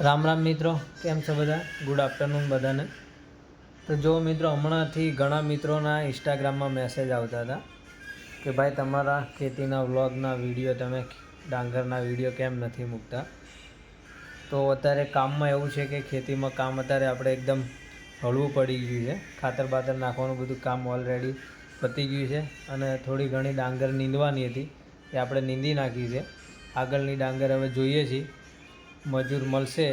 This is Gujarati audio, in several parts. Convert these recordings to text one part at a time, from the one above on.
રામ રામ મિત્રો, કેમ છો બધા? ગુડ આફ્ટરનૂન બધાને. તો જો મિત્રો, હમણાંથી ઘણા મિત્રોના ઇન્સ્ટાગ્રામમાં મેસેજ આવતા હતા કે ભાઈ તમારા ખેતીના વ્લોગના વીડિયો તમે ડાંગરના વીડિયો કેમ નથી મૂકતા? તો અત્યારે કામમાં એવું છે કે ખેતીમાં કામ અત્યારે આપણે એકદમ હળવું પડી ગયું છે. ખાતર બાતર નાખવાનું બધું કામ ઓલરેડી પતી ગયું છે અને થોડી ઘણી ડાંગર નીંદવાની હતી એ આપણે નીંદી નાખી છે. આગળની ડાંગર હવે જોઈએ છીએ. મજૂર મળશે,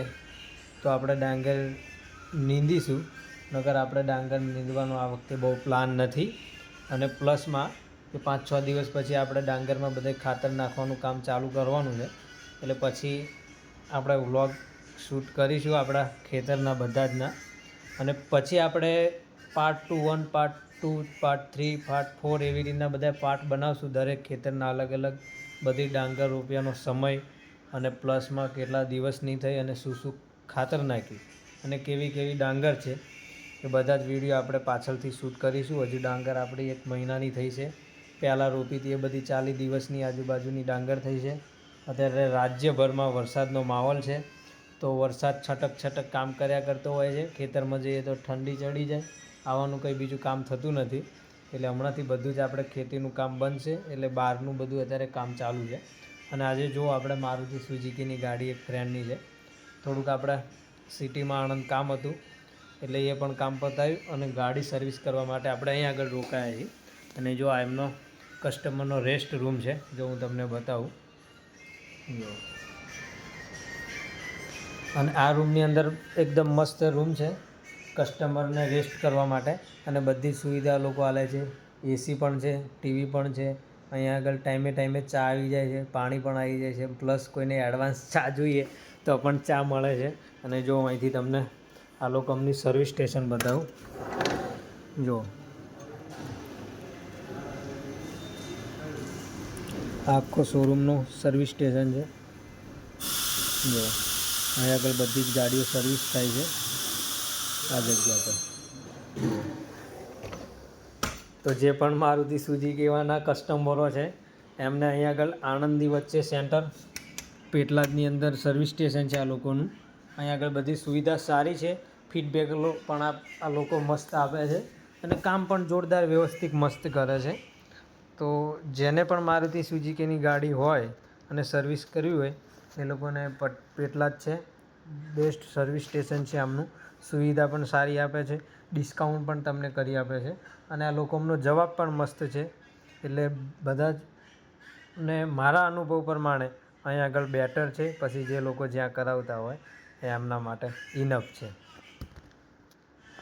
તો આપણે ડાંગર નીંદીશું. નકર આપણે ડાંગર નીંદવાનો આ વખતે બહુ પ્લાન નથી. અને પ્લસમાં કે પાંચ છ દિવસ પછી આપણે ડાંગરમાં બધે ખાતર નાખવાનું કામ ચાલુ કરવાનું છે. એટલે પછી આપણે વ્લોગ શૂટ કરીશું આપણા ખેતરના બધા જના અને પછી આપણે part two one part two part three part four એવી રીતના બધા પાર્ટ બનાવશું દરેક ખેતરના અલગ અલગ બધી ડાંગર રૂપિયાનો સમય અને પ્લસમાં કેટલા દિવસની થઈ અને શું શું ખાતર નાખ્યું. અને કેવી કેવી ડાંગર છે એ બધા જ વીડિયો આપણે પાછળથી શૂટ કરીશું. હજુ ડાંગર આપણી એક મહિનાની થઈ છે. પહેલાં રોપી હતી એ બધી ચાલીસ દિવસની આજુબાજુની ડાંગર થઈ છે. અત્યારે રાજ્યભરમાં વરસાદનો માહોલ છે. તો વરસાદ છટક છટક કામ કર્યા કરતો હોય છે. ખેતરમાં જઈએ તો ઠંડી ચડી જાય. આવવાનું કંઈ બીજું કામ થતું નથી. એટલે હમણાંથી બધું જ આપણે ખેતીનું કામ બંધ એટલે બહારનું બધું અત્યારે કામ ચાલુ છે. અને આજે જો આપણે મારુતિ સુઝુકીની ગાડી એક ફ્રેન્ડની છે. થોડુંક આપણે સિટીમાં આણંદ કામ હતું, એટલે એ પણ કામ પતાવ્યું અને ગાડી સર્વિસ કરવા માટે આપણે અહીં આગળ રોકાયા છીએ. અને જો આ એમનો કસ્ટમરનો રેસ્ટ રૂમ છે, જો હું તમને બતાવું. અને આ રૂમની અંદર એકદમ મસ્ત રૂમ છે કસ્ટમરને રેસ્ટ કરવા માટે. અને બધી સુવિધા લોકો આલે છે. એસી પણ છે ટીવી પણ છે અહીંયા આગળ ટાઈમે ટાઈમે ચા આવી જાય છે, પાણી પણ આવી જાય છે, પ્લસ કોઈને એડવાન્સ ચા જોઈએ તો પણ ચા મળે છે. અને જો અહીંથી તમને આ અમની સર્વિસ સ્ટેશન બતાવું. જો. આખો શોરૂમનું સર્વિસ સ્ટેશન છે. જો. અહીં આગળ બધી જ ગાડીઓ સર્વિસ થાય છે. આ જગ્યા પર. તો જે પણ મારુતિ સુઝુકીવાના કસ્ટમરો છે, એમને અહીં આગળ આણંદની વચ્ચે સેન્ટર, પેટલાદની અંદર સર્વિસ સ્ટેશન છે આ લોકોનું. અહીં આગળ બધી સુવિધા સારી છે ફીડબેક પણ આ લોકો મસ્ત આપે છે અને કામ પણ જોરદાર વ્યવસ્થિત મસ્ત કરે છે. તો જેને પણ મારુતિ સુઝુકીની ગાડી હોય અને સર્વિસ કરવી હોય, એ લોકોને પટ, પેટલાદ છે બેસ્ટ સર્વિસ સ્ટેશન છે આમનું. સુવિધા પણ સારી આપે છે. ડિસ્કાઉન્ટ પણ તમને કરી આપે છે. અને આ લોકોનો જવાબ પણ મસ્ત છે. એટલે બધા જ ને મારા અનુભવ પ્રમાણે અહીં આગળ બેટર છે. પછી જે લોકો જ્યાં કરાવતા હોય એ એમના માટે ઇનફ છે.